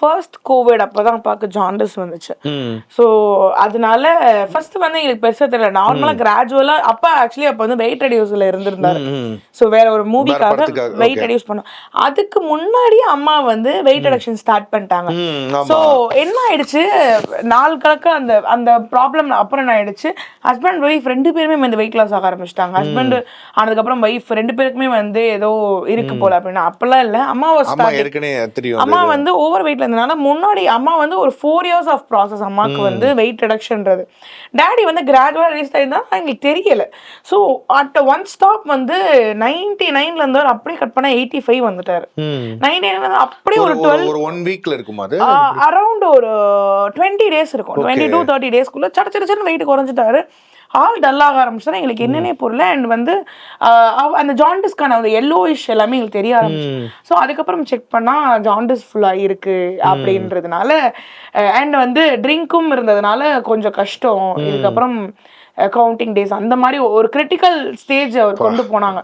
First Covid அப்பதான் அப்பாவுக்கு jaundice வந்துச்சு. ஸோ அதனால ஃபர்ஸ்ட் வந்து எங்களுக்கு பெருசா தெரியல. நார்மலா கிராஜுவலா அப்பா ஆக்சுவலி அப்ப வந்து வெயிட் ரெடியூஸ்ல இருந்திருந்தாரு. ஸோ வேற ஒரு மூவிக்காக வெயிட். ரெடியூஸ் பண்ணோம். அதுக்கு முன்னாடி அம்மா வந்து வெயிட் ரிடக்ஷன் ஸ்டார்ட் பண்ணிட்டாங்க. ஸோ என்ன ஆயிடுச்சு? நாள் கணக்கா அந்த அந்த ப்ராப்ளம் அப்புறம் என்ன ஆயிடுச்சு? ஹஸ்பண்ட் ஒய்ஃப் ரெண்டு பேருமே வந்து வெயிட் லாஸ் ஆக ஆரம்பிச்சிட்டாங்க. ஹஸ்பண்ட் ஆனதுக்கப்புறம் ஒய்ஃப் ரெண்டு பேருக்குமே வந்து ஏதோ இருக்கு போல அப்படின்னா அப்பெல்லாம் இல்ல. அம்மா was அம்மா. வந்து ஓவர் வெயிட்ல இருந்தனால முன்னாடி அம்மா வந்து ஒரு ஃபோர் இயர்ஸ் ஆஃப் ப்ராசஸ் அம்மாவுக்கு வந்து வெயிட் ரிடக்ஷன்றது டேடி வந்து கிராஜுவலாக ரீஸ் ஆயிருந்தா எங்களுக்கு தெரியல. ஸோ அட் ஒன் ஸ்டாப் வந்து நைன்டி நைன்ல இருந்தவர் அப்படியே கட் பண்ண எயிட்டி ஃபைவ் வந்துட்டாரு. நைன்டி நைன் அப்படியே ஒரு டுவெல் ஒரு- ஒன் வீக்ல இருக்குமா அது? அரௌண்ட் ஒரு டுவெண்ட்டி டேஸ் இருக்கும். டுவெண்ட்டி டூ தேர்ட்டி டேஸ்க்குள்ள சட சட வெயிட் குறைஞ்சிட்டாரு. ஆள் டல்லாக ஆரம்பிச்சா எங்களுக்கு என்னன்னே புரியல. அண்ட் வந்து அந்த ஜாண்டிஸ்க்கான அந்த எல்லோயிஷ் எல்லாமே எங்களுக்கு தெரிய ஆரம்பிச்சு ஸோ அதுக்கப்புறம் செக் பண்ணா ஜாண்டிஸ் ஃபுல்லாக இருக்கு அப்படின்றதுனால அண்ட் வந்து ட்ரிங்க்கும் இருந்ததுனால கொஞ்சம் கஷ்டம். இதுக்கப்புறம் கவுண்டிங் டேஸ் அந்த மாதிரி ஒரு கிரிட்டிக்கல் ஸ்டேஜ் அவர் கொண்டு போனாங்க.